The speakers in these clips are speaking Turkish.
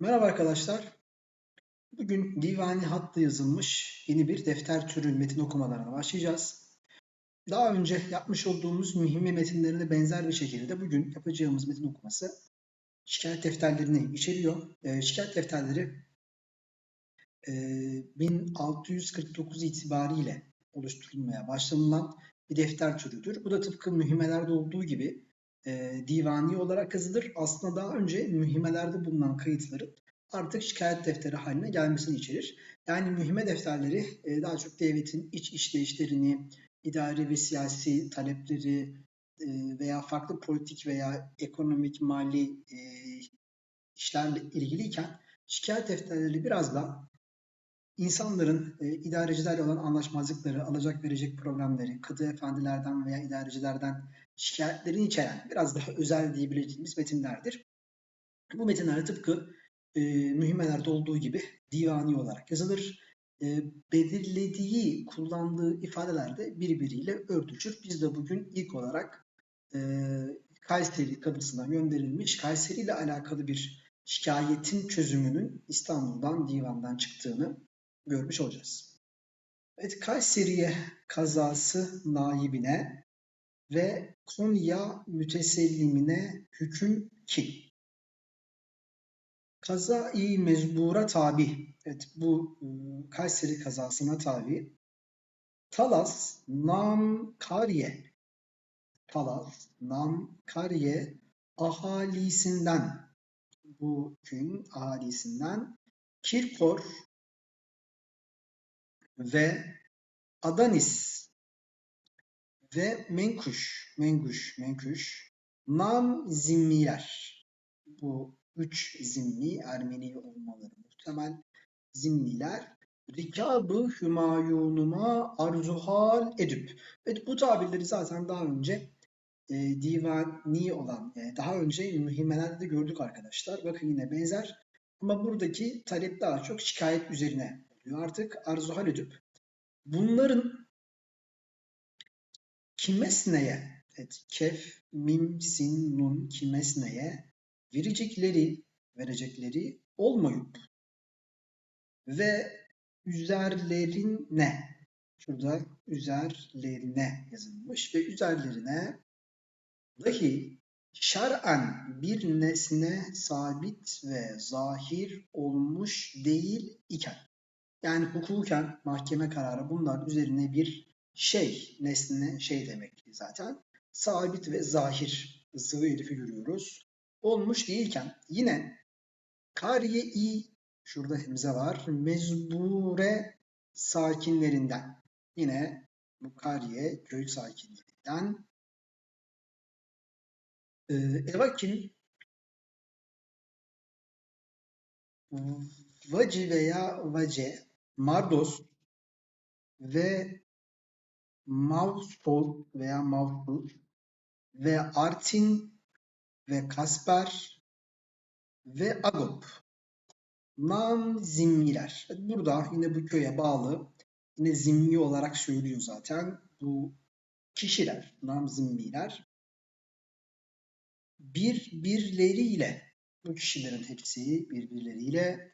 Merhaba arkadaşlar. Bugün divani hattı yazılmış yeni bir defter türü metin okumalarına başlayacağız. Daha önce yapmış olduğumuz mühimmi metinlerine benzer bir şekilde bugün yapacağımız metin okuması şikayet defterlerini içeriyor. E, şikayet defterleri e, 1649 itibariyle oluşturulmaya başlanılan bir defter türüdür. Bu da tıpkı mühimmelerde olduğu gibi e, divani olarak yazılır. Aslında daha önce mühimmelerde bulunan kayıtların artık şikayet defteri haline gelmesini içerir. Yani mühimme defterleri e, daha çok devletin iç işleyişlerini, idari ve siyasi talepleri e, veya farklı politik veya ekonomik, mali e, işlerle ilgiliyken şikayet defterleri biraz da insanların e, idarecilerle olan anlaşmazlıkları, alacak verecek problemleri, kadı efendilerden veya idarecilerden şikayetlerini içeren biraz daha özel diyebileceğimiz metinlerdir. Bu metinler tıpkı e, mühimmelerde olduğu gibi divani olarak yazılır. E, belirlediği, kullandığı ifadeler de birbiriyle örtüşür. Biz de bugün ilk olarak e, Kayseri Kadısı'na gönderilmiş Kayseri ile alakalı bir şikayetin çözümünün İstanbul'dan, divandan çıktığını görmüş olacağız. Evet, Kayseri'ye kazası naibine ve Konya mütesellimine hüküm ki. Kaza-i mezbura tabi. Evet bu e, Kayseri kazasına tabi. Talas nam kariye. Talas nam kariye ahalisinden bu köyün ahalisinden Kirkor ve Adanis ve Menkuş, Menkuş, Menkuş, Nam zimmiler. Bu üç zimmi Ermeni olmaları muhtemel zimmiler. Rikabı hümayunuma arzuhal edüp. Evet bu tabirleri zaten daha önce e, divani olan, e, daha önce mühimmelerde de gördük arkadaşlar. Bakın yine benzer. Ama buradaki talep daha çok şikayet üzerine oluyor. Artık arzuhal edüp bunların kimesneye, evet, kef, mim, sin, nun kimesneye verecekleri, verecekleri olmayıp ve üzerlerine, şurada üzerlerine yazılmış ve üzerlerine dahi şer'en bir nesne sabit ve zahir olmuş değil iken yani hukuken mahkeme kararı bunlar üzerine bir şey, nesne şey demek zaten. Sabit ve zahir sıvı elifi görüyoruz. Olmuş değilken yine kariye-i şurada hemze var. Mezbure sakinlerinden. Yine bu kariye köy sakinlerinden. Ee, Evakin Vaci veya Vace, Mardos ve Mavstol veya Mavstul ve Artin ve Kasper ve Agop. Nam zimmiler. Burada yine bu köye bağlı yine zimmi olarak söylüyor zaten. Bu kişiler, nam zimmiler birbirleriyle bu kişilerin hepsi birbirleriyle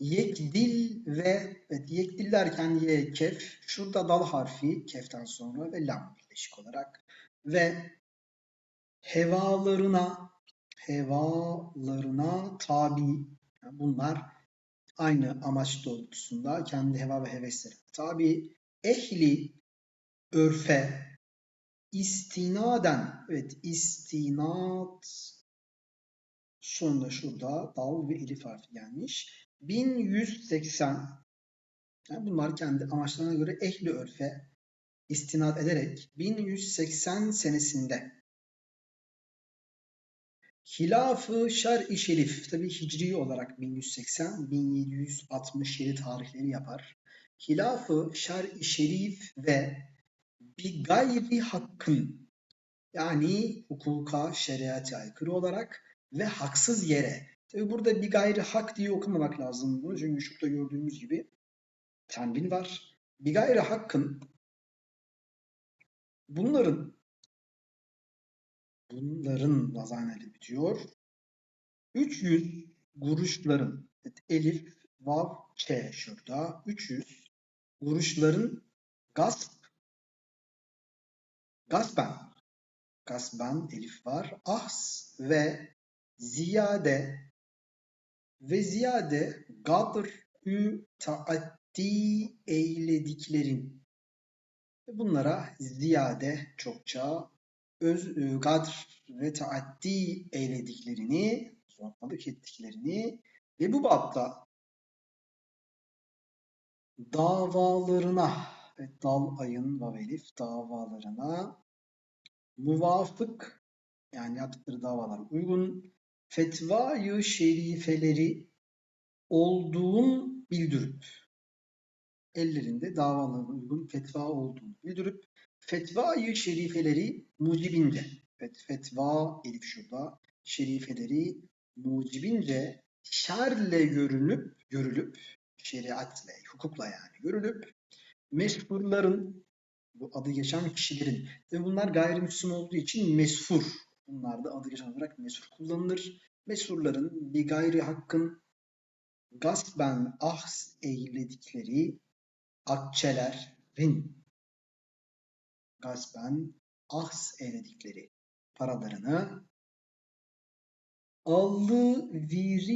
Yekdil ve evet, yekdil derken ye kef. Şurada dal harfi keften sonra ve lam birleşik olarak. Ve hevalarına hevalarına tabi. Yani bunlar aynı amaç doğrultusunda kendi heva ve hevesleri tabi. Ehli örfe istinaden evet istinat sonunda şurada dal ve elif harfi gelmiş 1180 yani bunlar kendi amaçlarına göre ehli örfe istinad ederek 1180 senesinde Hilafı Şer-i Şerif tabi hicri olarak 1180 1767 tarihleri yapar. Hilafı Şer-i Şerif ve bir gayri hakkın yani hukuka, şeriata aykırı olarak ve haksız yere Tabi burada bir gayri hak diye okumamak lazım bunu. Çünkü şurada gördüğümüz gibi tenvin var. Bir gayri hakkın bunların bunların vazaneleri bitiyor. 300 kuruşların elif, vav, ç şurada 300 kuruşların gasp gaspen gasben elif var. Ahs ve ziyade ve ziyade gadr ü taatti eylediklerin bunlara ziyade çokça öz e, gadr ve taatti eylediklerini uzatmalık ettiklerini ve bu bapta davalarına evet, dal ayın vav elif davalarına muvafık yani yaptıkları davalar uygun fetvayı şerifeleri olduğun bildirip ellerinde davalarına uygun fetva olduğunu bildirip fetvayı şerifeleri mucibince evet, fetva elif şurada şerifeleri mucibince şerle görünüp görülüp şeriatle, hukukla yani görülüp meşhurların bu adı geçen kişilerin ve bunlar gayrimüslim olduğu için mesfur. Bunlar da adı geçen olarak mesfur kullanılır. Mesfurların bir gayri hakkın gasben ahs eyledikleri akçelerin gasben ahs eyledikleri paralarını alıverilüp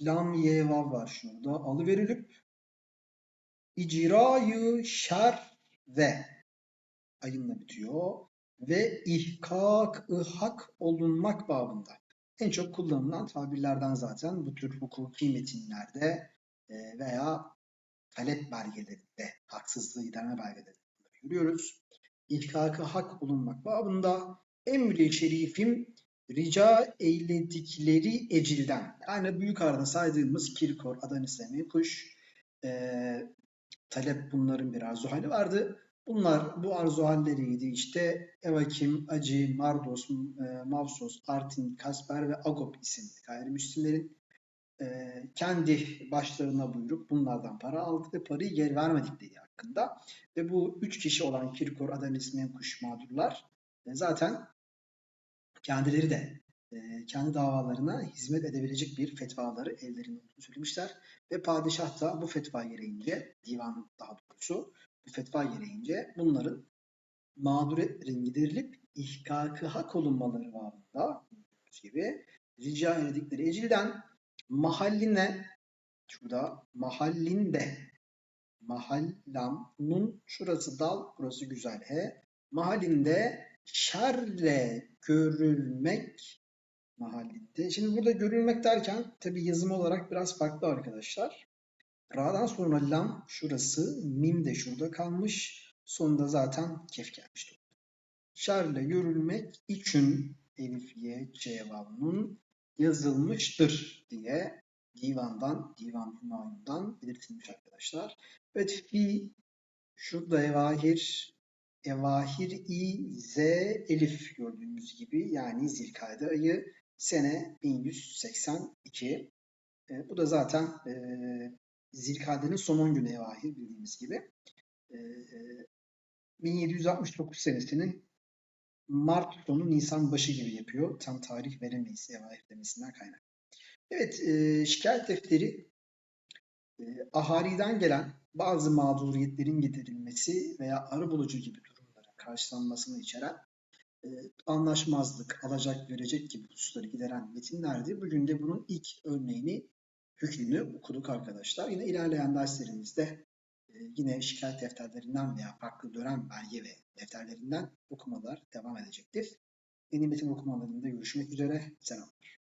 lam ye vav var şurada alıverilüp icrayı şer ve ayınla bitiyor ve ihkak hak olunmak babında. En çok kullanılan tabirlerden zaten bu tür hukuki metinlerde e, veya talep belgelerinde, haksızlığı giderme belgelerinde görüyoruz. İhkakı hak olunmak babında emri şerifim rica eyledikleri ecilden yani büyük arada saydığımız Kirkor, Adanis Kuş, e, talep bunların bir arzu hali vardı. Bunlar bu arzu halleriydi işte Evakim, Acı, Mardos, e, Mavsos, Artin, Kasper ve Agop isimli gayrimüslimlerin e, kendi başlarına buyurup bunlardan para aldı ve parayı geri vermedikleri hakkında. Ve bu üç kişi olan Kirkor, Adanis, Menkuş mağdurlar e, zaten kendileri de kendi davalarına hizmet edebilecek bir fetvaları ellerinde olduğunu söylemişler. Ve padişah da bu fetva gereğince, divan daha doğrusu fetva gereğince bunların mağduriyetlerin giderilip ihkakı hak olunmaları babında gibi rica edildikleri ecilden mahalline şurada mahallinde mahallamnun şurası dal burası güzel he mahallinde şerle görülmek mahallinde. Şimdi burada görülmek derken tabi yazım olarak biraz farklı arkadaşlar. Ra'dan sonra lam şurası, mim de şurada kalmış. Sonunda zaten kef gelmişti. Şerle görülmek için elif ye cevabının yazılmıştır diye divandan, divan hümayundan belirtilmiş arkadaşlar. Evet fi şurada evahir evahir i z elif gördüğümüz gibi yani zilkade ayı sene 1182. E, bu da zaten e, Zilkade'nin son 10 günü evahir bildiğimiz gibi. E, 1769 senesinin Mart sonu Nisan başı gibi yapıyor. Tam tarih veremeyiz evahir demesinden kaynak. Evet, e, şikayet defteri e, ahaliden gelen bazı mağduriyetlerin giderilmesi veya arabulucu gibi durumların karşılanmasını içeren e, anlaşmazlık, alacak verecek gibi hususları gideren metinlerdi. Bugün de bunun ilk örneğini, hükmünü okuduk arkadaşlar. Yine ilerleyen derslerimizde e, yine şikayet defterlerinden veya farklı dönem belge ve defterlerinden okumalar devam edecektir. Yeni metin okumalarında görüşmek üzere. Selamlar.